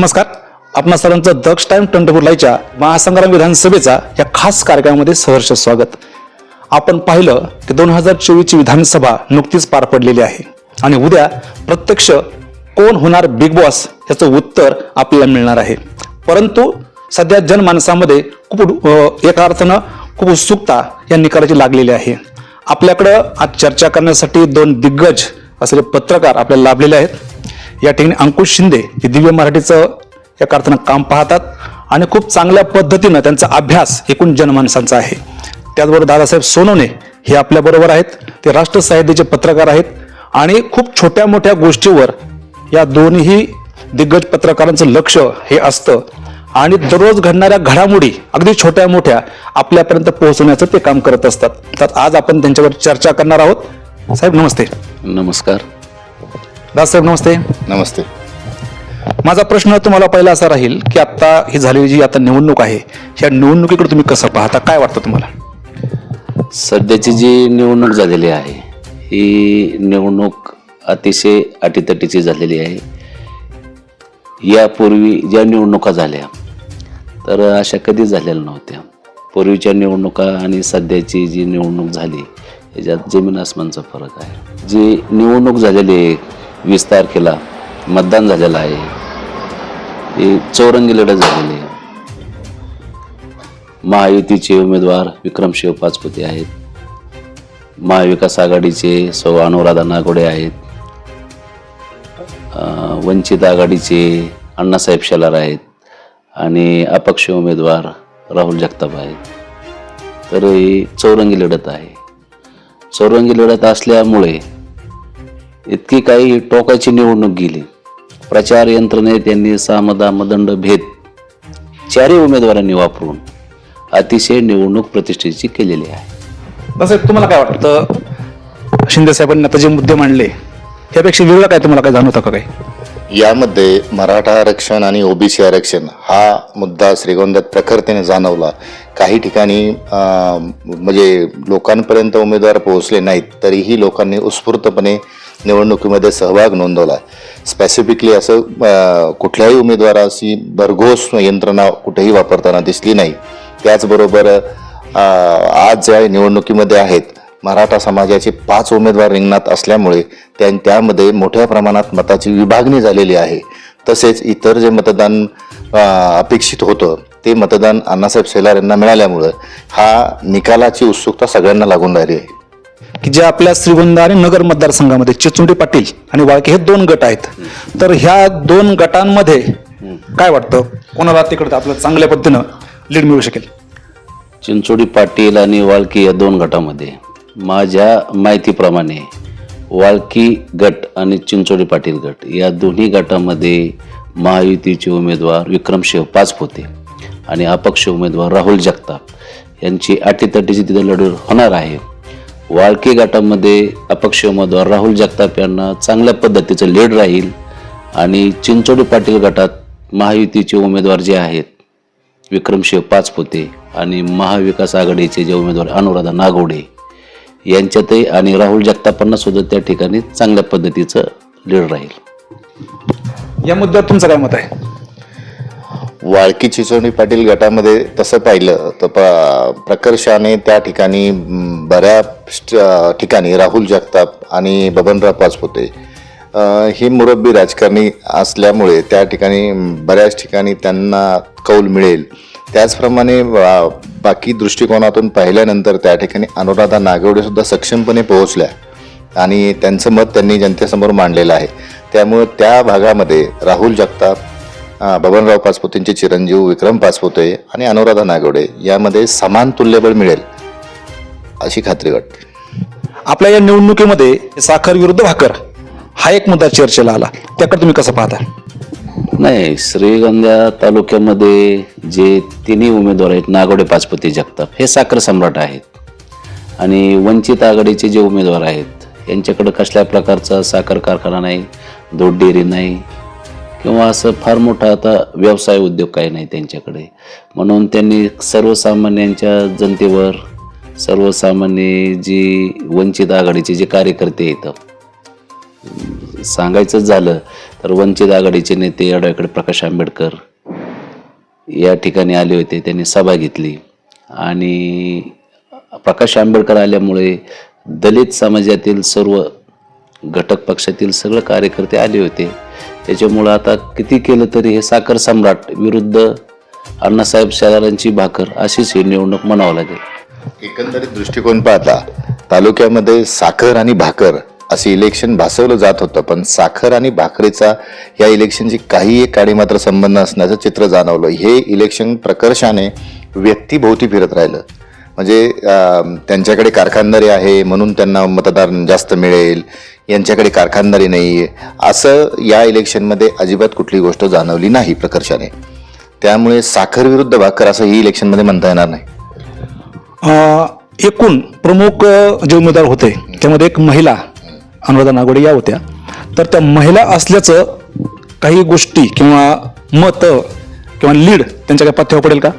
नमस्कार. आपणा सर्वांचं दक्ष टाइम ट्वेंटी फोर लाईव्हच्या महासंग्राम विधानसभेचा या खास कार्यक्रमामध्ये सहर्ष स्वागत. आपण पाहिलं की दोन हजार चोवीसची विधानसभा नुकतीच पार पडलेली आहे. आणि उद्या प्रत्यक्ष कोण होणार बिग बॉस याचं उत्तर आपल्याला मिळणार आहे. परंतु सध्या जनमानसामध्ये खूप एका अर्थानं खूप उत्सुकता या निकालाची लागलेली आहे. आपल्याकडं आज चर्चा करण्यासाठी दोन दिग्गज असलेले पत्रकार आपल्याला लाभलेले आहेत. या ठिकाणी अंकुश शिंदे हे दिव्य मराठीचं एका अर्थानं काम पाहतात आणि खूप चांगल्या पद्धतीनं त्यांचा अभ्यास एकूण जनमानसांचा आहे. त्याचबरोबर दादासाहेब सोनवणे हे आपल्या बरोबर आहेत. ते राष्ट्र साहित्याचे पत्रकार आहेत आणि खूप छोट्या मोठ्या गोष्टीवर या दोन्ही दिग्गज पत्रकारांचं लक्ष हे असतं. आणि दररोज घडणाऱ्या घडामोडी अगदी छोट्या मोठ्या आपल्यापर्यंत पोहोचवण्याचं ते काम करत असतात. तर आज आपण त्यांच्यावर चर्चा करणार आहोत. साहेब नमस्ते. नमस्कार. दादासाहेब नमस्ते. नमस्ते. माझा प्रश्न तुम्हाला पहिला असा राहील की आत्ता ही झालेली जी आता निवडणूक आहे या निवडणुकीकडे तुम्ही कसं पाहता? काय वाटतं तुम्हाला? सध्याची जी निवडणूक झालेली आहे ही निवडणूक अतिशय अटीतटीची झालेली आहे. यापूर्वी ज्या निवडणुका झाल्या तर अशा कधी झालेल्या नव्हत्या. पूर्वीच्या निवडणुका आणि सध्याची जी निवडणूक झाली याच्यात जमीन आसमानचा फरक आहे. जी निवडणूक झालेली आहे वीस तारखेला मतदान झालेलं आहे. ही चौरंगी लढत झालेली आहे. महायुतीचे उमेदवार विक्रमशिव पाचपुते आहेत. महाविकास आघाडीचे सौ अनुराधा नागोडे आहेत. वंचित आघाडीचे अण्णासाहेब शेलार आहेत आणि अपक्ष उमेदवार राहुल जगताप आहेत. तर ही चौरंगी लढत आहे. चौरंगी लढत असल्यामुळे इतकी काही टोकाची निवडणूक गेली. प्रचार यंत्रणेत त्यांनी सामदा मदंड भेद चारही उमेदवारांनी वापरून अतिशय निवडणूक प्रतिष्ठेची केलेली आहे. तसं तुम्हाला काय वाटतं? शिंदे साहेबांनी आता जे मुद्दे मांडले त्यापेक्षा वेगळं काय तुम्हाला काय जाणवतं का काही? यामध्ये मराठा आरक्षण आणि ओबीसी आरक्षण हा मुद्दा श्रीगोंद्यात प्रखरतेने जाणवला. काही ठिकाणी म्हणजे लोकांपर्यंत उमेदवार पोहोचले नाहीत तरीही लोकांनी उत्स्फूर्तपणे निवडणुकीमध्ये सहभाग नोंदवला. स्पेसिफिकली असं कुठल्याही उमेदवाराची भरघोस यंत्रणा कुठेही वापरताना दिसली नाही. त्याचबरोबर आज ज्या निवडणुकीमध्ये आहेत मराठा समाजाचे पाच उमेदवार रिंगणात असल्यामुळे त्या त्यामध्ये मोठ्या प्रमाणात मताची विभागणी झालेली आहे. तसेच इतर जे मतदान अपेक्षित होतं ते मतदान अण्णासाहेब शेलार यांना मिळाल्यामुळं हा निकालाची उत्सुकता सगळ्यांना लागून राहिली आहे. की जे आपल्या श्रीगोंदा आणि नगर मतदारसंघामध्ये चिचुंडी पाटील आणि वाळके हे दोन गट आहेत. तर ह्या दोन गटांमध्ये काय वाटतं? कोणाला तिकडं आपलं चांगल्या पद्धतीनं लीड मिळू शकेल? चिंचोडी पाटील आणि वाळकी या दोन गटामध्ये माझ्या माहितीप्रमाणे वाळकी गट आणि चिंचोडी पाटील गट या दोन्ही गटामध्ये महायुतीचे उमेदवार विक्रमशिव पाचपोते आणि अपक्ष उमेदवार राहुल जगताप यांची अटीतटीची तिथे लढू होणार आहे. वाळकी गटामध्ये अपक्ष उमेदवार राहुल जगताप यांना चांगल्या पद्धतीचं लीड राहील आणि चिंचोडी पाटील गटात महायुतीचे उमेदवार जे आहेत विक्रमशिव पाचपुते आणि महाविकास आघाडीचे जे उमेदवार अनुराधा नागोडे यांच्यातही आणि राहुल जगतापांना सुद्धा त्या ठिकाणी चांगल्या पद्धतीचं लीड राहील. या मुद्द्यात तुमचं काय मत आहे? वाळकी चिचोणी पाटील गटामध्ये तसं पाहिलं तर प प्रकर्षाने त्या ठिकाणी बऱ्या बऱ्याच ठिकाणी राहुल जगताप आणि बबनराव पाचपुते हे ही मुरब्बी राजकारणी असल्यामुळे त्या ठिकाणी बऱ्याच ठिकाणी त्यांना कौल मिळेल. त्याचप्रमाणे बाकी दृष्टिकोनातून पाहिल्यानंतर त्या ठिकाणी अनुराधा नागवडे सुद्धा सक्षमपणे पोहोचल्या आणि त्यांचं मत त्यांनी जनतेसमोर मांडलेलं आहे. त्यामुळं त्या भागामध्ये राहुल जगताप बबनराव पाचपुतेंचे चिरंजीव विक्रम पाचपुते आणि अनुराधा नागवडे यामध्ये समान तुल्यबळ मिळेल अशी खात्री वाटते. आपल्या या निवडणुकीमध्ये साखर विरुद्ध भाकर हा एक मुद्दा चर्चेला आला. त्याकडे तुम्ही कसं पाहता? नाही श्रीगंधा तालुक्यामध्ये जे तिन्ही उमेदवार आहेत नागोडे पाचपती जगताप हे साखर सम्राट आहेत. आणि वंचित आघाडीचे जे उमेदवार आहेत यांच्याकडे कसल्या प्रकारचा साखर कारखाना नाही दूध डेअरी नाही किंवा असं फार मोठा आता व्यवसाय उद्योग काही नाही त्यांच्याकडे. म्हणून त्यांनी सर्वसामान्यांच्या जनतेवर सर्वसामान्य जी वंचित आघाडीचे जे कार्यकर्ते येतं सांगायचंच झालं तर वंचित आघाडीचे नेते ॲडव्होकेट प्रकाश आंबेडकर या ठिकाणी आले होते त्यांनी सभा घेतली. आणि प्रकाश आंबेडकर आल्यामुळे दलित समाजातील सर्व घटक पक्षातील सगळे कार्यकर्ते आले होते. त्याच्यामुळं आता किती केलं तरी हे साखर सम्राट विरुद्ध अण्णासाहेब शेलारांची भाकर अशीच ही निवडणूक म्हणावं लागेल. एकंदरीत दृष्टिकोन पाहता तालुक्यामध्ये साखर आणि भाकर असे इलेक्शन भासवलं जात होतं पण साखर आणि भाकरीचा या इलेक्शनची काही एक काडी मात्र संबंध असण्याचं चित्र जाणवलं. हे इलेक्शन प्रकर्षाने व्यक्तीभोवती फिरत राहिलं. म्हणजे त्यांच्याकडे कारखानदारी आहे म्हणून त्यांना मतदार जास्त मिळेल. यांच्याकडे कारखानदारी नाही असं या इलेक्शनमध्ये अजिबात कुठली गोष्ट जाणवली नाही प्रकर्षाने. त्यामुळे साखर विरुद्ध भाकर असं ही इलेक्शनमध्ये म्हणता येणार नाही. एकूण प्रमुख जे उमेदवार होते त्यामध्ये एक महिला अनुराधा नागोडे या होत्या. तर त्या महिला असल्याचं काही गोष्टी किंवा मत किंवा लीड त्यांच्या काय पथ्यावर पडेल का?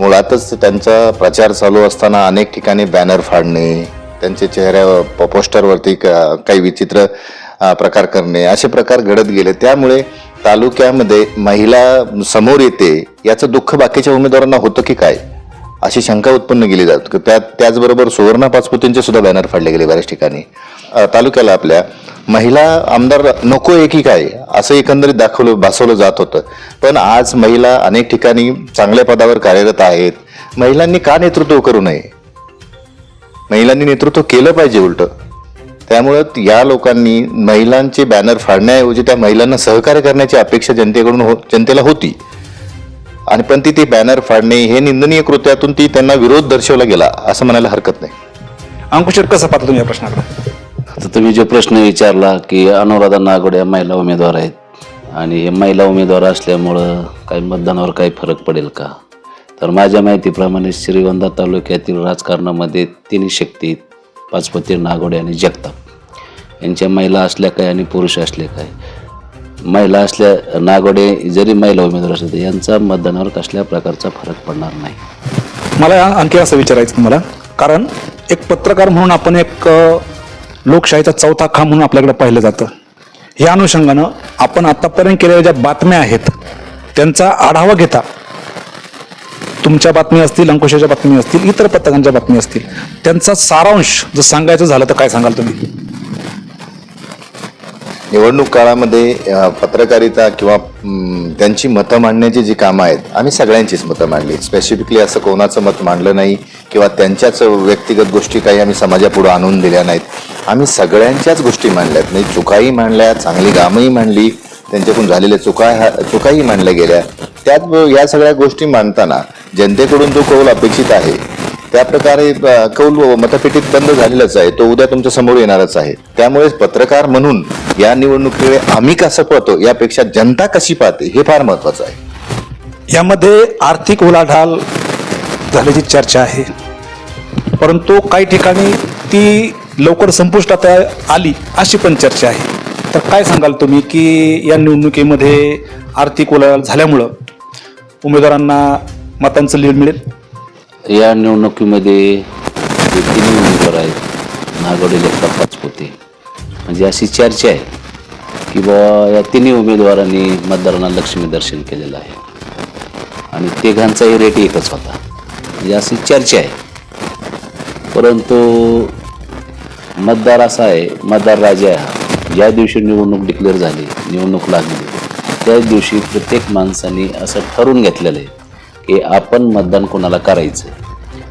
मुळातच त्यांचा प्रचार चालू असताना अनेक ठिकाणी बॅनर फाडणे त्यांच्या चेहऱ्यावर प- पोस्टरवरती काही विचित्र प्रकार करणे असे प्रकार घडत गेले. त्यामुळे तालुक्यामध्ये महिला समोर येते याचं दुःख बाकीच्या उमेदवारांना होतं की काय? अशी शंका उत्पन्न केली जात. त्यात त्याचबरोबर सुवर्णा पाचपुतींचे सुद्धा बॅनर फाडले गेले बऱ्याच ठिकाणी. तालुक्याला आपल्या महिला आमदार नको आहे की काय असं एकंदरीत दाखवलं भासवलं जात होतं. पण आज महिला अनेक ठिकाणी चांगल्या पदावर कार्यरत आहेत. महिलांनी का नेतृत्व करू नये? महिलांनी नेतृत्व केलं पाहिजे उलट. त्यामुळं या लोकांनी महिलांचे बॅनर फाडण्याऐवजी त्या महिलांना सहकार्य करण्याची अपेक्षा जनतेकडून हो जनतेला होती. आणि पण ती ते बॅनर फाडणे हे निंदनीय कृत्यातून ती त्यांना विरोध दर्शवला गेला असं म्हणायला हरकत नाही. अंकुशेट कसं पाहता तुम्ही या प्रश्नाकडे आता तुम्ही जो प्रश्न विचारला की अनुराधा नागोड या महिला उमेदवार आहेत आणि हे महिला उमेदवार असल्यामुळं काही मतदानावर काही फरक पडेल का? तर माझ्या माहितीप्रमाणे श्रीगोंदा तालुक्यातील राजकारणामध्ये तिन्ही शक्ती पाचपती नागोडे आणि जगताप. यांच्या महिला असल्या काय आणि पुरुष असले काय? महिला असल्या नागोडे जरी महिला उमेदवार असले तर यांचा मतदानावर कसल्या प्रकारचा फरक पडणार नाही. मला आणखी असं विचारायचं तुम्हाला. कारण एक पत्रकार म्हणून आपण एक लोकशाहीचा चौथा खांब म्हणून आपल्याकडे पाहिलं जातं. या अनुषंगानं आपण आतापर्यंत केलेल्या ज्या बातम्या आहेत त्यांचा आढावा घेता तुमच्या बातमी असतील अंकुशाच्या बातमी असतील इतर पत्रकांच्या बातमी असतील त्यांचा सारांश जर सांगायचं झालं तर काय सांगाल तुम्ही? निवडणूक काळामध्ये पत्रकारिता किंवा त्यांची मतं मांडण्याची जी कामं आहेत आम्ही सगळ्यांचीच मतं मांडली. स्पेसिफिकली असं कोणाचं मत मांडलं नाही किंवा त्यांच्याच व्यक्तिगत गोष्टी काही आम्ही समाजापुढे आणून दिल्या नाहीत. आम्ही सगळ्यांच्याच गोष्टी मांडल्यात. म्हणजे चुकाही मांडल्या चांगली कामंही मांडली त्यांच्याकडून झालेल्या चुका ह्या- चुकाही मांडल्या गेल्या. त्यात या सगळ्या गोष्टी मांडताना जनतेकडून जो कौल अपेक्षित आहे त्या प्रकारे कौल मतपेटीत बंद झालेलाच आहे. तो उद्या तुमच्यासमोर येणारच आहे. त्यामुळे पत्रकार म्हणून या निवडणुकीकडे आम्ही कसं पाहतो यापेक्षा जनता कशी पाहते हे फार महत्वाचं आहे. यामध्ये आर्थिक उलाढाल झाल्याची चर्चा आहे. परंतु काही ठिकाणी ती लवकर संपुष्टात आली अशी पण चर्चा आहे. तर काय सांगाल तुम्ही की या निवडणुकीमध्ये आर्थिक उलाढाल झाल्यामुळं उमेदवारांना मतांचं लीड मिळेल? या निवडणुकीमध्ये जे तिन्ही उमेदवार आहेत नागोडे लेखा पाचपुते म्हणजे अशी चर्चा आहे की बाबा या तिन्ही उमेदवारांनी मतदारांना लक्ष्मी दर्शन केलेलं आहे. आणि तिघांचाही रेट एकच होता. म्हणजे अशी चर्चा आहे. परंतु मतदार असा आहे मतदार राजा या ज्या दिवशी निवडणूक डिक्लेअर झाली निवडणूक लागली त्याच दिवशी प्रत्येक माणसाने असं ठरवून घेतलेलं आहे की आपण मतदान कोणाला करायचं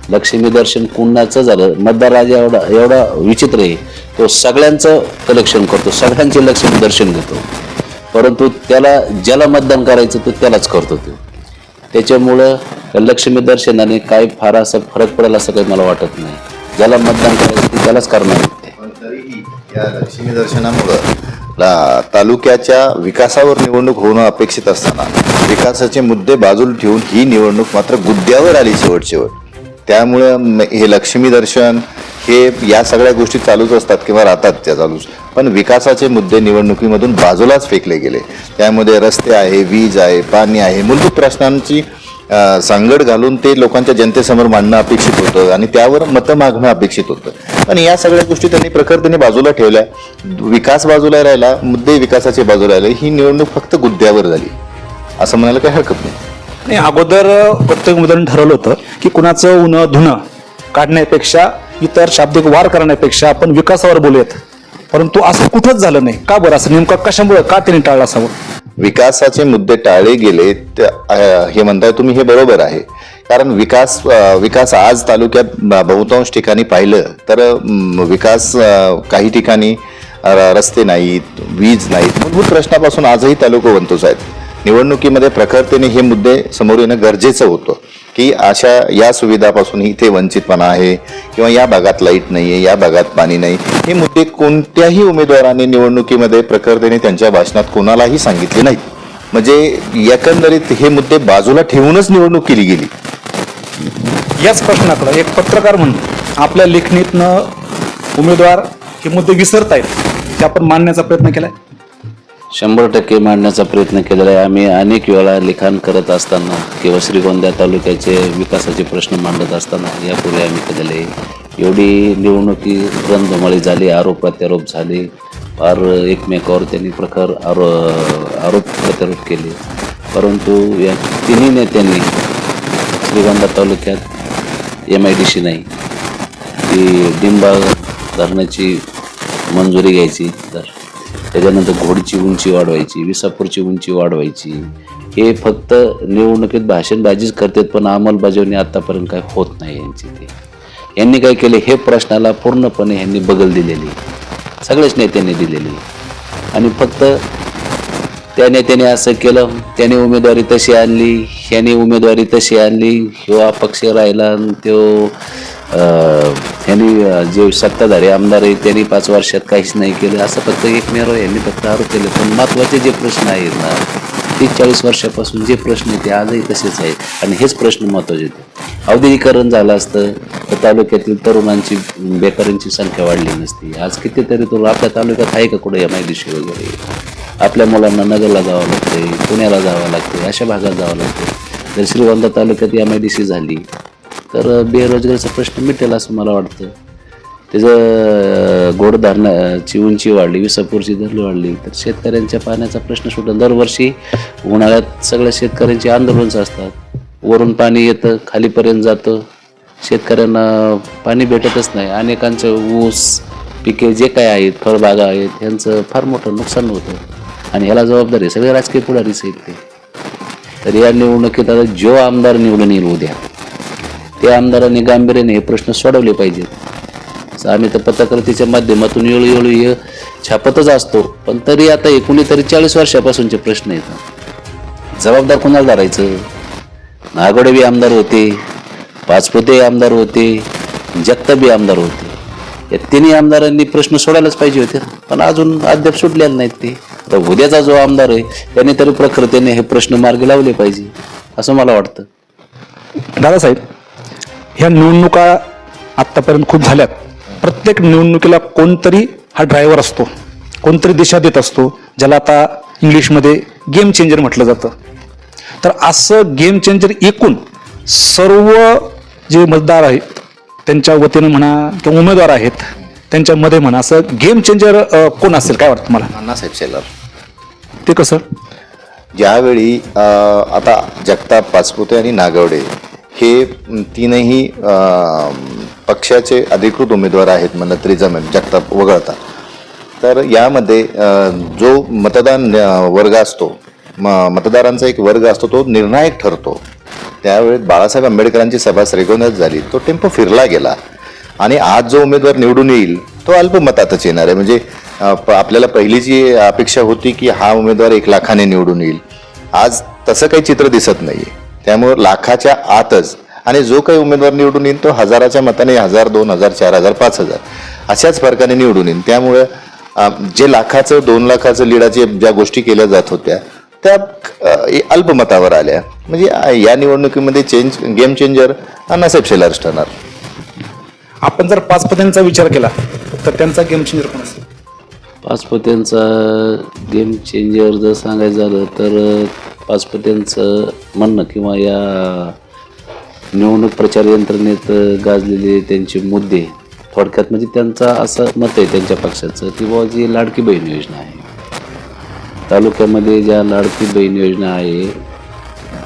लक्ष्मी दर्शन कुणाचं झालं? मतदार राजा एवढा एवढा विचित्र आहे. तो सगळ्यांचं कलेक्शन करतो सगळ्यांचे लक्ष्मी दर्शन घेतो. परंतु त्याला ज्याला मतदान करायचं तो त्यालाच करतो तो. त्याच्यामुळं लक्ष्मी दर्शनाने काय फार असं फरक पडेल असं काही मला वाटत नाही. ज्याला मतदान करायचं ते त्यालाच करणार तरीही या लक्ष्मी दर्शनामुळं तालुक्याच्या विकासावर निवडणूक होणं अपेक्षित असताना विकासाचे मुद्दे बाजूला ठेवून ही निवडणूक मात्र गुद्द्यावर आली शेवट शेवट त्यामुळं हे लक्ष्मी दर्शन हे या सगळ्या गोष्टी चालूच असतात किंवा राहतात त्या चालूच. पण विकासाचे मुद्दे निवडणुकीमधून बाजूलाच फेकले गेले. त्यामध्ये रस्ते आहे वीज आहे पाणी आहे मूलभूत प्रश्नांची सांगड घालून ते लोकांच्या जनतेसमोर मांडणं अपेक्षित होतं आणि त्यावर मतं मागणं अपेक्षित होतं. आणि या सगळ्या गोष्टी त्यांनी प्रखरतेने बाजूला ठेवल्या. विकास बाजूला राहिला मुद्दे विकासाचे बाजूला राहिले ही निवडणूक फक्त गुद्द्यावर झाली. असं म्हणायला काही हरकत नाही. आणि अगोदर प्रत्येक उमेदवाराने ठरवलं होतं की कुणाचं ऊन धुणं काढण्यापेक्षा इतर शाब्दिक वार करण्यापेक्षा आपण विकासावर बोलूयात. परंतु असं कुठंच झालं नाही. का बरं? असं नेमकं कशामुळे का त्यांनी टाळलं असावं? विकासाचे मुद्दे टाळले गेले त- अ, हे म्हणताय तुम्ही हे बरोबर आहे. कारण विकास अ, विकास आज तालुक्यात ब- बहुतांश ठिकाणी पाहिलं तर म, विकास अ, काही ठिकाणी अ, रस्ते नाहीत वीज नाहीत. मूलभूत प्रश्नापासून आजही तालुका वंतोच आहेत. निवडणुकीमध्ये प्रखरतेने हे मुद्दे समोर येणं गरजेचं होतं. की अशा या सुविधापासून इथे वंचितपणा आहे किंवा या भागात लाइट नाही आहे या भागात पाणी नाही. हे मुद्दे कोणत्याही उमेदवाराने निवडणुकीमध्ये प्रखरतेने त्यांच्या भाषणात कोणालाही सांगितले नाहीत. म्हणजे एकंदरीत हे मुद्दे बाजूला ठेवूनच निवडणूक केली गेली. याच प्रश्नाकडं एक पत्रकार म्हणून आपल्या लेखणीतनं उमेदवार हे मुद्दे विसरत आहेत ते आपण मानण्याचा प्रयत्न केलाय. शंभर टक्के मांडण्याचा प्रयत्न केलेला आहे. आम्ही अनेक वेळा लिखाण करत असताना किंवा श्रीगोंदा तालुक्याचे विकासाचे प्रश्न मांडत असताना यापूर्वी आम्ही केलेले एवढी निवडणुकी रणधुमाळी झाली आरोप प्रत्यारोप झाले फार एकमेकावर त्यांनी प्रखर आरो आरोप प्रत्यारोप केले. परंतु या तिन्ही नेत्यांनी श्रीगोंदा तालुक्यात एम आय डी सी नाही ती डिंबा धरणाची मंजुरी घ्यायची. तर त्याच्यानंतर घोडची उंची वाढवायची विसापूरची उंची वाढवायची. हे फक्त निवडणुकीत भाषणबाजीच करतात पण अंमलबजावणी आतापर्यंत काय होत नाही यांची ते. यांनी काय केले हे प्रश्नाला पूर्णपणे यांनी बगल दिलेली. सगळ्याच नेत्यांनी दिलेली. आणि फक्त त्या नेत्याने असं केलं त्याने उमेदवारी तशी आणली ह्याने उमेदवारी तशी आणली किंवा पक्ष राहिला आणि यांनी जे सत्ताधारी आमदार आहेत त्यांनी पाच वर्षात काहीच नाही केलं. असं फक्त एकमेव यांनी फक्त आरोप केले. पण महत्त्वाचे जे प्रश्न आहेत ना तीस चाळीस वर्षापासून जे प्रश्न आहे ते आजही तसेच आहेत. आणि हेच प्रश्न महत्त्वाचे आहेत. औद्योगिकरण झालं असतं तर तालुक्यातील तरुणांची बेकारांची संख्या वाढली नसती. आज कितीतरी तरुण आपल्या तालुक्यात आहे का कुठे एम आय डी वगैरे? आपल्या मुलांना नगरला जावं लागते पुण्याला जावं लागते अशा भागात जावं लागते जर श्रीगोंदा तालुक्यात एम आय डी सी झाली. तर बेरोजगारीचा प्रश्न मिटेल असं मला वाटतं. त्याचं गोड धरणाची उंची वाढली विसापूरची धरली वाढली तर शेतकऱ्यांच्या पाण्याचा प्रश्न सुटला. दरवर्षी उन्हाळ्यात सगळ्या शेतकऱ्यांची आंदोलनच असतात. वरून पाणी येतं खालीपर्यंत जातं. शेतकऱ्यांना पाणी भेटतच नाही. अनेकांचं ऊस पिके जे काय आहेत फळबागा आहेत यांचं फार मोठं नुकसान होतं. आणि ह्याला जबाबदारी सगळे राजकीय पुढारीच आहेत ते. तर या निवडणुकीत आता जो आमदार निवडून येईल उद्या त्या आमदारांनी गांभीर्याने हे प्रश्न सोडवले पाहिजेत. आम्ही तर पत्रकारितेच्या माध्यमातून वेळोवेळी हे छापतच असतो. पण तरी आता एकोणीतरी कुणीतरी चाळीस वर्षापासूनचे प्रश्न आहेत. जबाबदार कोणाला धरायचं? नागोडेबी आमदार होते पाचपुते आमदार होते जगताबी आमदार होते. या तिन्ही आमदारांनी प्रश्न सोडायलाच पाहिजे होते. पण अजून अद्याप सुटलेले नाहीत ते. तर उद्याचा जो आमदार आहे त्याने तरी प्रकृतीने हे प्रश्न मार्गी लावले पाहिजे असं मला वाटतं. दादासाहेब ह्या निवडणुका आत्तापर्यंत खूप झाल्यात. प्रत्येक निवडणुकीला कोणतरी हा ड्रायव्हर असतो. कोणतरी दिशा देत असतो ज्याला आता इंग्लिशमध्ये गेम चेंजर म्हटलं जातं. तर असं गेम चेंजर एकूण सर्व जे मतदार आहेत त्यांच्या वतीनं म्हणा किंवा उमेदवार आहेत त्यांच्यामध्ये म्हणा असं गेम चेंजर कोण असेल? काय वाटतं मला अण्णासाहेब शेलार. ते कसं? ज्यावेळी आता जगताप पाचपुते आणि नागवडे हे तीनही पक्षाचे अधिकृत उमेदवार आहेत म्हणलं तरी जमेल जगताप वगळता. तर यामध्ये जो मतदान वर्ग असतो म मतदारांचा एक वर्ग असतो तो निर्णायक ठरतो. त्यावेळेस बाळासाहेब आंबेडकरांची सभा श्रीगोंद्यात झाली तो टेम्पो फिरला गेला. आणि आज जो उमेदवार निवडून येईल तो अल्पमतातच येणार आहे. म्हणजे प- आपल्याला पहिली जी अपेक्षा होती की हा उमेदवार एक लाखाने निवडून येईल. आज तसं काही चित्र दिसत नाहीये. त्यामुळे लाखाच्या आतच आणि जो काही उमेदवार निवडून येईल तो हजाराच्या मताने हजार दोन हजार चार हजार पाच हजार अशाच फरकाने निवडून येईल त्यामुळे जे लाखाचं दोन लाखाचं लिडाचे ज्या गोष्टी केल्या जात होत्या त्या अल्पमतावर आल्या. म्हणजे या निवडणुकीमध्ये change game changer Annasaheb Shelar ठरणार आपण जर पाच पदांचा विचार केला तर त्यांचा गेम चेंजर कोण असेल? पाचपोत्यांचा गेम चेंजर जर सांगायचं झालं तर पाचपत्यांचं म्हणणं किंवा या निवडणूक प्रचार यंत्रणेत गाजलेले त्यांचे मुद्दे थोडक्यात म्हणजे त्यांचा असं मत आहे त्यांच्या पक्षाचं की बाबा जी लाडकी बहीण योजना आहे. तालुक्यामध्ये ज्या लाडकी बहीण योजना आहे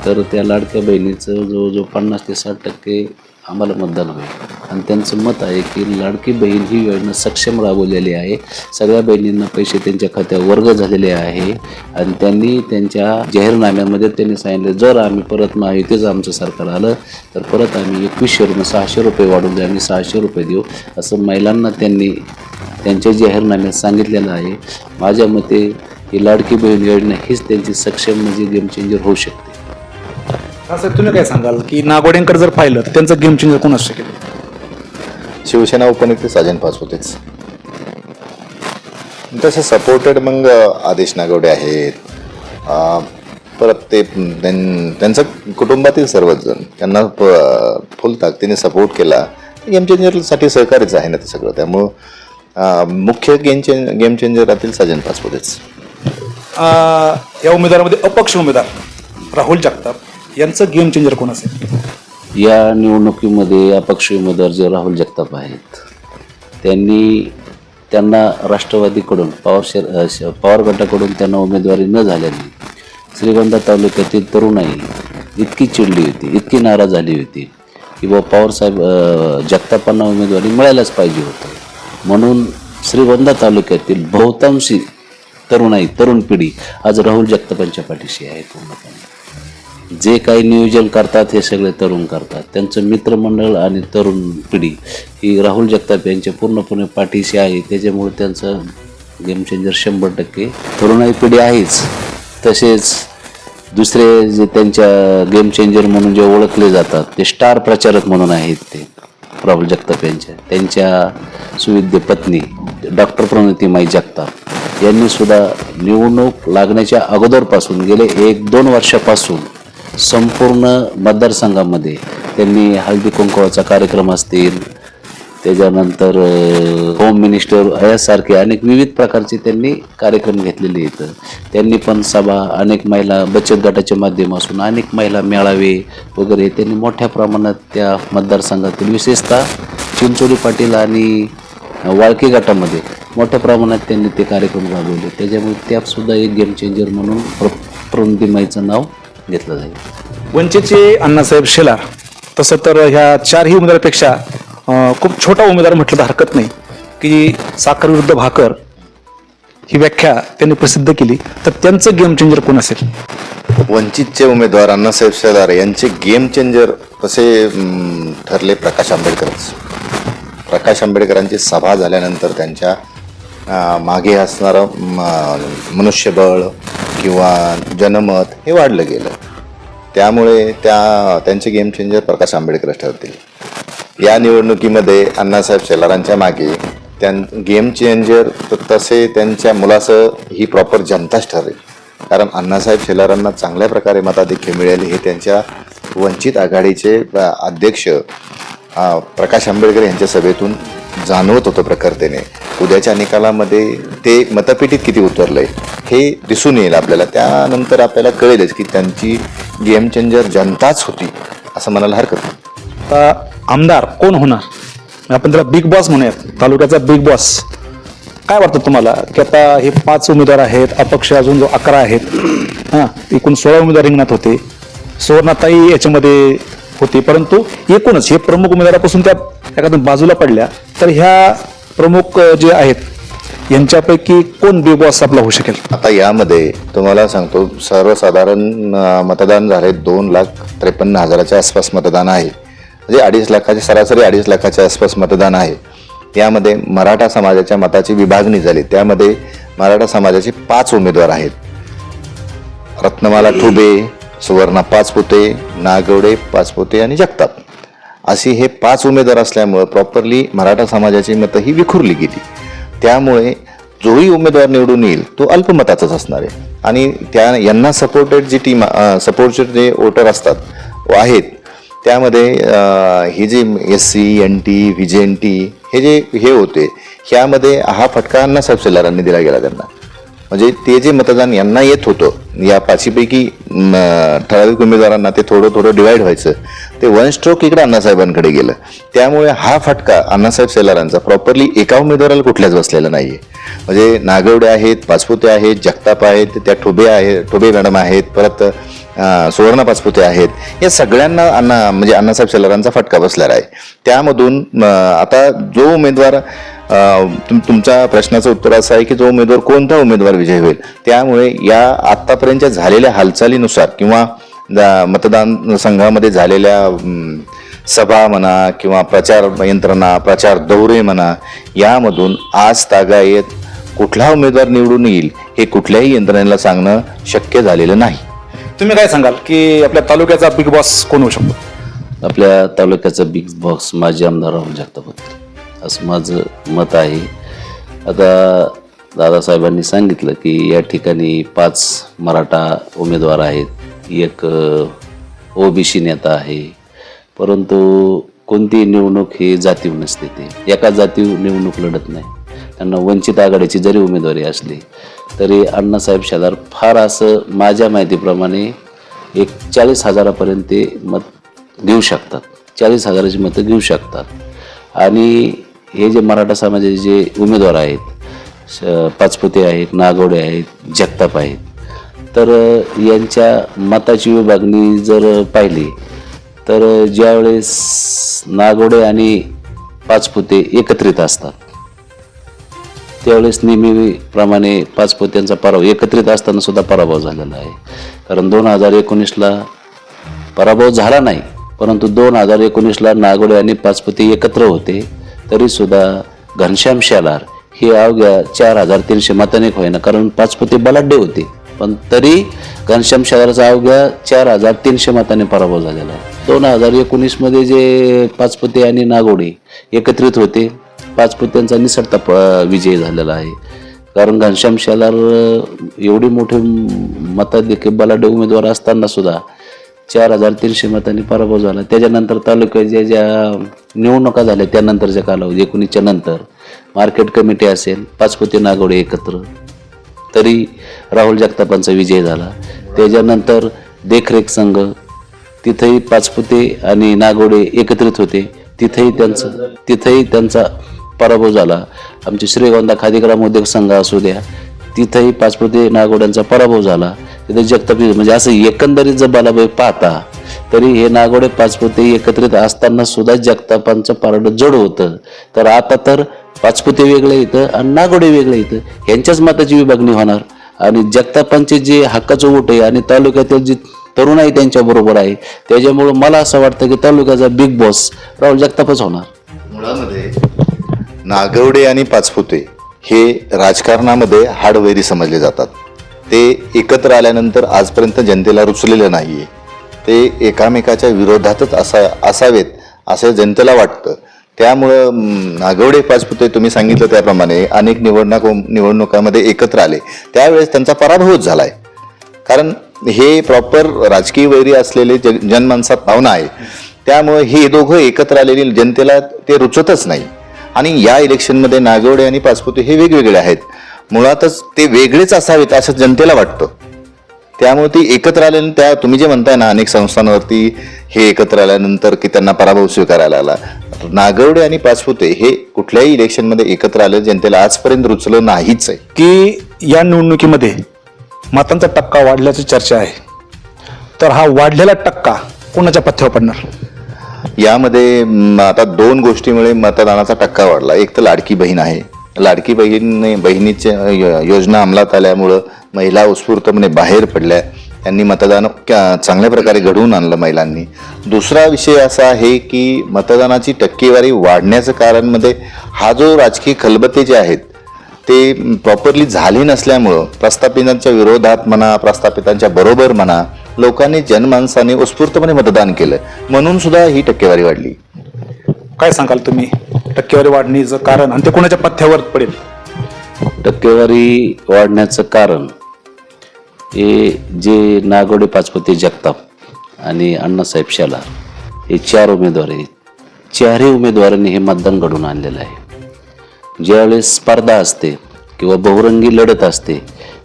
तर त्या लाडक्या बहिणीचं जवळजवळ पन्नास ते साठ टक्के आम्हाला मतदान होईल. आणि त्यांचं मत आहे की लाडकी बहीण ही योजना सक्षम राबवलेली आहे. सगळ्या बहिणींना पैसे त्यांच्या खात्यावर वर्ग झालेले आहे. आणि त्यांनी त्यांच्या जाहीरनाम्यामध्ये त्यांनी सांगितलं जर आम्ही परत महायुतीचं आमचं सरकार आलं तर परत आम्ही एकवीसशे सहाशे रुपये वाढून द्या आम्ही सहाशे रुपये देऊ. असं महिलांना त्यांनी त्यांच्या जाहीरनाम्यात सांगितलेलं आहे. माझ्या मते ही लाडकी बहीण योजना हीच त्यांची सक्षम म्हणजे गेम चेंजर होऊ शकते. साहेब तुम्ही काय सांगाल की नागोडेंकर जर पाहिलं तर त्यांचं गेम चेंजर कोण असू शकेल? शिवसेना उपनेते साजन होतेच तसे सपोर्टेड मग आदेश नागवडे आहेत. परत ते त्यां- त्यांचं कुटुंबातील सर्वच जण त्यांना फुल ताकदीने सपोर्ट केला. गेम चेंजरसाठी सहकार्यच आहे ना ते सगळं. त्यामुळं मुख्य गेम चेंज गेम चेंजर राहतील साजन अं, या उमेदवारामध्ये अपक्ष उमेदवार राहुल जगताप. यांचं गेम चेंजर कोण असेल? या निवडणुकीमध्ये अपक्ष उमेदवार जे राहुल जगताप आहेत त्यांनी त्यांना राष्ट्रवादीकडून पवार शेअर पॉवर श- गटाकडून त्यांना उमेदवारी न झाल्याने श्रीगोंदा तालुक्यातील तरुणाई इतकी चिडली होती इतकी नाराज झाली होती की बाबा पवारसाहेब जगतापांना उमेदवारी मिळायलाच पाहिजे होतं. म्हणून श्रीगोंदा तालुक्यातील बहुतांशी तरुणाई तरुण पिढी आज राहुल जगतापांच्या पाठीशी आहे पूर्णपणे. जे काही नियोजन करतात हे सगळे तरुण करतात. त्यांचं मित्रमंडळ आणि तरुण पिढी ही राहुल जगताप यांच्या पूर्णपणे पाठीशी आहे. त्याच्यामुळे त्यांचं गेम चेंजर शंभर टक्के तरुणाई पिढी आहेच. तसेच दुसरे जे त्यांच्या गेम चेंजर म्हणून जे ओळखले जातात ते स्टार प्रचारक म्हणून आहेत ते राहुल जगताप यांच्या. त्यांच्या सुविद्य पत्नी डॉक्टर प्रणितीमाई जगताप यांनी सुद्धा निवडणूक लागण्याच्या अगोदरपासून गेले एक दोन वर्षापासून संपूर्ण मतदारसंघामध्ये त्यांनी हळदी कुंकवाचा कार्यक्रम असतील त्याच्यानंतर होम मिनिस्टर यासारखे अनेक विविध प्रकारचे त्यांनी कार्यक्रम घेतलेले आहेत. त्यांनी पण सभा अनेक महिला बचत गटाच्या माध्यमातून अनेक महिला मेळावे वगैरे त्यांनी मोठ्या प्रमाणात त्या मतदारसंघातील विशेषतः चिंचोली पाटील आणि वाळकी गटामध्ये मोठ्या प्रमाणात त्यांनी ते कार्यक्रम राबवले. त्याच्यामुळे त्यातसुद्धा एक गेम चेंजर म्हणून प्र प्रणितीमाईचं नाव घेतलं जाईल. वंचितचे अण्णासाहेब शेलार तसं तर ह्या चारही उमेदवारापेक्षा अं, खूप छोटा उमेदवार म्हटलं तर हरकत नाही. की साखर विरुद्ध भाकर ही व्याख्या त्यांनी प्रसिद्ध केली. तर त्यांचं गेम चेंजर कोण असेल? वंचितचे उमेदवार अण्णासाहेब शेलार यांचे गेम चेंजर तसे अं, ठरले प्रकाश आंबेडकरच? प्रकाश आंबेडकरांची सभा झाल्यानंतर त्यांच्या मागे असणारं मनुष्यबळ किंवा जनमत हे वाढलं गेलं. त्यामुळे त्या त्यांचे गेम चेंजर प्रकाश आंबेडकरच ठरतील. या निवडणुकीमध्ये अण्णासाहेब शेलारांच्या मागे त्यां गेम चेंजर तर तसे त्यांच्या मुलासह ही प्रॉपर जनताच ठरेल. कारण अण्णासाहेब शेलारांना चांगल्या प्रकारे मताधिक्य मिळेल हे त्यांच्या वंचित आघाडीचे अध्यक्ष प्रकाश आंबेडकर यांच्या सभेतून जाणवत होतं प्रकर्तेने उद्याच्या निकालामध्ये ते मतपेटीत किती उतरलंय हे दिसून येईल आपल्याला. त्यानंतर आपल्याला कळेलच की त्यांची गेम चेंजर जनताच होती असं म्हणायला हरकत नाही. आता आमदार कोण होणार? आपण त्याला बिग बॉस म्हणूयात. तालुक्याचा बिग बॉस. काय वाटतं तुम्हाला? की आता हे पाच उमेदवार आहेत अपक्ष अजून जो अकरा आहेत हां एकूण सोळा उमेदवार रिंगणात होते. सुवर्णाताई याच्यामध्ये होते परंतु एकूणच हे प्रमुख उमेदवारापासून त्या एखाद्या बाजूला पडल्या तर ह्या प्रमुख जे आहेत यांच्यापैकी कोण बिग बॉस आपला होऊ शकेल? आता यामध्ये तुम्हाला सांगतो सर्वसाधारण मतदान झाले दोन लाख त्रेपन्न हजाराच्या आसपास मतदान आहे. म्हणजे अडीच लाखाचे सरासरी अडीच लाखाच्या आसपास मतदान आहे. यामध्ये मराठा समाजाच्या मताची विभागणी झाली. त्यामध्ये मराठा समाजाचे पाच उमेदवार आहेत. रत्नमाला ठुबे सुवर्णा पाचपुते नागवडे पाचपुते आणि जगताप. अशी हे पाच उमेदवार असल्यामुळं प्रॉपरली मराठा समाजाची मतं ही विखुरली गेली. त्यामुळे जोही उमेदवार निवडून येईल तो अल्पमताचाच असणार आहे. आणि त्या यांना सपोर्टेड जी टीम सपोर्टेड जे वोटर असतात व आहेत त्यामध्ये ही हे जे S C N T V J N T हे जे हे होते ह्यामध्ये हा फटका अण्णासाहेब सेलारांनी दिला गेला त्यांना. म्हणजे ते जे मतदान यांना येत होतं या पाचीपैकी ठराविक उमेदवारांना ते थोडं थोडं डिवाईड व्हायचं. ते वन स्ट्रोक इकडे अण्णासाहेबांकडे गेलं. त्यामुळे हा फटका अण्णासाहेब सेलारांचा प्रॉपरली एका उमेदवाराला कुठल्याच बसलेला नाहीये. म्हणजे नागवडे आहेत पाचपुते आहेत जगताप आहेत त्या ठोबे आहेत ठोबे मॅडम आहेत परत सुवर्ण पाचपुते आहेत. या सगळ्यांना अण्णा म्हणजे अण्णासाहेब सेलारांचा फटका बसलेला आहे. त्यामधून आता जो उमेदवार तुम तुमच्या प्रश्नाचं उत्तर असं आहे की जो उमेदवार कोणता उमेदवार विजय होईल? त्यामुळे या आत्तापर्यंतच्या झालेल्या हालचालीनुसार किंवा मतदान संघामध्ये झालेल्या सभा म्हणा किंवा प्रचार यंत्रणा प्रचार दौरे म्हणा यामधून आज तागायत कुठला उमेदवार निवडून येईल हे कुठल्याही यंत्रणेला सांगणं शक्य झालेलं नाही. तुम्ही काय सांगाल की आपल्या तालुक्याचा बिग बॉस कोण होऊ शकतो? आपल्या तालुक्याचा बिग बॉस माजी आमदार राहुल जगताप होते. असं माझं मत आहे. आता दादासाहेबांनी सांगितलं की या ठिकाणी पाच मराठा उमेदवार आहेत. एक ओबीसी नेता आहे. परंतु कोणतीही निवडणूक ही जातीव नसते ते. एका जातीव निवडणूक लढत नाही. त्यांना वंचित आघाडीची जरी उमेदवारी असली तरी अण्णासाहेब शेलार फार असं माझ्या माहितीप्रमाणे एक चाळीस हजारापर्यंत ते मत घेऊ शकतात. चाळीस हजाराची मतं घेऊ शकतात. आणि हे जे मराठा समाजाचे जे उमेदवार आहेत श- पाचपुते आहेत नागवडे आहेत जगताप आहेत तर यांच्या मताची विभागणी जर पाहिली तर ज्यावेळेस नागोडे आणि पाचपुते एकत्रित असतात त्यावेळेस नेहमीप्रमाणे पाच पोत्यांचा पराभव एकत्रित असताना सुद्धा पराभव झालेला आहे. कारण दोन हजार एकोणीसला पराभव झाला नाही परंतु दोन हजार एकोणीसला नागोडे आणि पाचपोती एकत्र होते तरीसुद्धा घनश्याम शेलार हे अवघ्या चार हजार तीनशे मताने होईना कारण पाचपोती बलाढ्य होते. पण तरी घनश्याम शेलारचा अवघ्या चार हजार तीनशे मताने पराभव झालेला आहे. दोन हजार एकोणीसमध्ये जे पाचपती आणि नागोडे एकत्रित होते पाचपुत्यांचा निसटता प- विजय झालेला आहे. कारण घनश्याम शेलार एवढी मोठी मताधिक बलाढ्य उमेदवार असताना सुद्धा चार हजार तीनशे मतांनी पराभव झाला. त्याच्यानंतर तालुक्याच्या ज्या निवडणुका झाल्या त्यानंतरच्या कालावधी एकोणीसच्या नंतर मार्केट कमिटी असेल पाचपुते नागोडे एकत्र तरी राहुल जगतापांचा विजय झाला. त्याच्यानंतर देखरेख संघ तिथेही पाचपुते आणि नागोडे एकत्रित होते. तिथेही त्यांचं तिथेही त्यांचा पराभव झाला. आमची श्रीगोंदा खादीग्राम उद्योग संघ असू द्या तिथंही पाचपुते नागोड्यांचा पराभव झाला. तिथे जगताप म्हणजे असं एकंदरीत जर बालाबाई पाहता तरी हे नागोडे पाचपुते एकत्रित असताना सुद्धा जगतापांचं पारडं जड होतं. तर आता तर पाचपुते वेगळे इथं आणि नागोडे वेगळे इथं यांच्याच मताची विभागणी होणार. आणि जगतापांचे जे हक्काचं ओट आहे आणि तालुक्यातील जी तरुण आहे त्यांच्या बरोबर आहे त्याच्यामुळं मला असं वाटतं की तालुक्याचा बिग बॉस राहुल जगतापच होणार. मुळामध्ये नागवडे आणि पाचपुते हे राजकारणामध्ये हाडवैरी समजले जातात. ते एकत्र आल्यानंतर आजपर्यंत जनतेला रुचलेलं नाही आहे ते एकामेकाच्या विरोधातच असा असावेत असं जनतेला वाटतं. त्यामुळं नागवडे पाचपुते तुम्ही सांगितलं त्याप्रमाणे अनेक निवडणूक निवडणुकामध्ये एकत्र आले. त्यावेळेस त्यांचा पराभवच झाला आहे कारण हे प्रॉपर राजकीय वैरी असलेले जन जनमानसात भावना आहे. त्यामुळे हे दोघं एकत्र आलेली जनतेला ते रुचतच नाही. आणि या इलेक्शनमध्ये नागवडे आणि पाचपुते हे वेगवेगळे आहेत. मुळातच ते वेगळेच असावेत असं जनतेला वाटतं. त्यामुळे ती एकत्र आल्यानंतर त्या तुम्ही जे म्हणताय ना अनेक संस्थांवरती हे एकत्र आल्यानंतर की त्यांना पराभव स्वीकारायला आला. नागवडे आणि पाचपुते हे कुठल्याही इलेक्शनमध्ये एकत्र आलं जनतेला आजपर्यंत रुचलं नाहीच आहे. की या निवडणुकीमध्ये मतांचा टक्का वाढल्याची चर्चा आहे. तर हा वाढलेला टक्का कोणाच्या पथ्यावर पडणार? यामध्ये आता दोन गोष्टीमुळे मतदानाचा टक्का वाढला. एक तर लाडकी बहीण आहे. लाडकी बहीण बहिणीच्या योजना अंमलात आल्यामुळं महिला उत्स्फूर्तपणे बाहेर पडल्या. त्यांनी मतदान चांगल्या प्रकारे घडवून आणलं महिलांनी. दुसरा विषय असा आहे की मतदानाची टक्केवारी वाढण्याचं कारणमध्ये हा जो राजकीय खलबते जे आहेत ते प्रॉपरली झाले नसल्यामुळं प्रस्थापितांच्या विरोधात म्हणा प्रस्थापितांच्या बरोबर म्हणा लोकांनी जनमानसाने उत्स्फूर्तपणे मतदान केलं. म्हणून सुद्धा ही टक्केवारी वाढली. काय सांगाल तुम्ही? टक्केवारी वाढणीचं कारण आणि ते कोणाच्या पथ्यावर पडेल? टक्केवारी वाढण्याचं कारण हे जे नागोडे पाचपती जगताप आणि अण्णासाहेब शेलार हे चार उमेदवार आहेत. चारही उमेदवारांनी हे मतदान घडून आणलेलं आहे. ज्यावेळेस स्पर्धा असते किंवा बहुरंगी लढत असते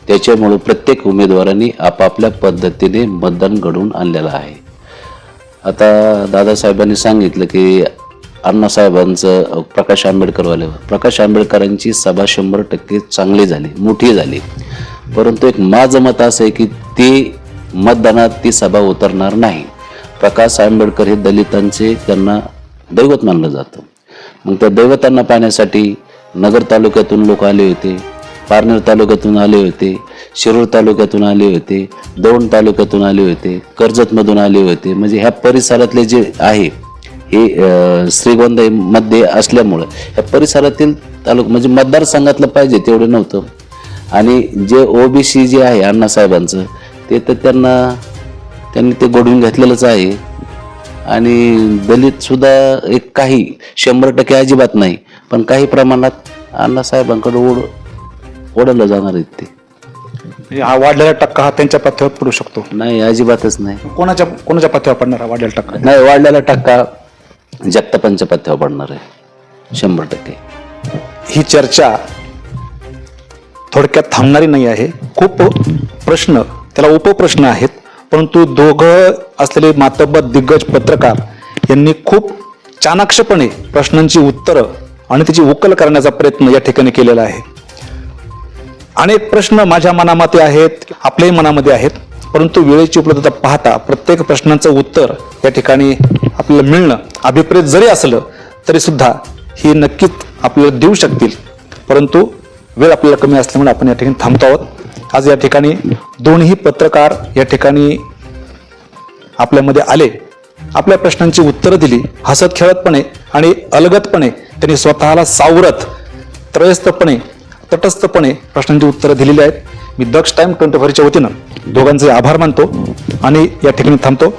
त्याच्यामुळे प्रत्येक उमेदवारांनी आपापल्या पद्धतीने मतदान घडवून आणलेलं आहे. आता दादासाहेबांनी सांगितलं की अण्णासाहेबांचं प्रकाश आंबेडकरवाले प्रकाश आंबेडकरांची सभा शंभर टक्के चांगली झाली मोठी झाली. परंतु एक माझं मत असं आहे की ते मतदानात ती सभा उतरणार नाही. प्रकाश आंबेडकर हे दलितांचे त्यांना दैवत मानलं जातं. मग त्या दैवतांना पाहण्यासाठी नगर तालुक्यातून लोक आले होते. पारनेर तालुक्यातून आले होते शिरूर तालुक्यातून आले होते दौंड तालुक्यातून आले होते कर्जतमधून आले होते. म्हणजे ह्या परिसरातले जे आहे हे अं, असल्यामुळं ह्या परिसरातील तालुका म्हणजे मतदारसंघातलं पाहिजे तेवढं नव्हतं. आणि जे ओबीसी जे आहे अण्णासाहेबांचं ते तर त्यांना त्यांनी ते गोडून घेतलेलंच आहे. आणि दलितसुद्धा एक काही शंभर टक्के अजिबात नाही. पण काही प्रमाणात अण्णासाहेबांकडे ओढ ओढवलं जाणार आहेत ते. म्हणजे हा वाढलेला टक्का हा त्यांच्या पथ्यावर पडू शकतो. नाही अजिबातच नाही. कोणाच्या कोणाच्या पथ्यावर पडणार हा वाढलेला टक्का? नाही वाढलेला टक्का जगतापांच्या पथ्यावर पडणार आहे. शंभर टक्के. ही चर्चा थोडक्यात थांबणारी नाही आहे. खूप प्रश्न त्याला उपप्रश्न आहेत. परंतु दोघं असलेले मातब्बर दिग्गज पत्रकार यांनी खूप चाणाक्षपणे प्रश्नांची उत्तरं आणि त्याची उकल करण्याचा प्रयत्न या ठिकाणी केलेला आहे. अनेक प्रश्न माझ्या मनामध्ये आहेत आपल्याही मनामध्ये आहेत परंतु वेळेची उपलब्धता पाहता प्रत्येक प्रश्नाचं उत्तर या ठिकाणी आपल्याला मिळणं अभिप्रेत जरी असलं तरी सुद्धा ही नक्कीच आपल्याला देऊ शकतील. परंतु वेळ आपल्याला कमी असल्यामुळे आपण या ठिकाणी थांबतो आहोत. आज या ठिकाणी दोन्ही पत्रकार या ठिकाणी आपल्यामध्ये आले आपल्या प्रश्नांची उत्तरं दिली हसत खेळतपणे आणि अलगतपणे त्यांनी स्वतःला सावरत त्रयस्थपणे तटस्थपणे प्रश्नांची उत्तरं दिलेली आहेत. मी दक्ष टाइम ट्वेंटी फोरच्या वतीनं दोघांचे आभार मानतो आणि या ठिकाणी थांबतो.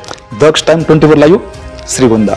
Daksh time twenty four live Shrigonda.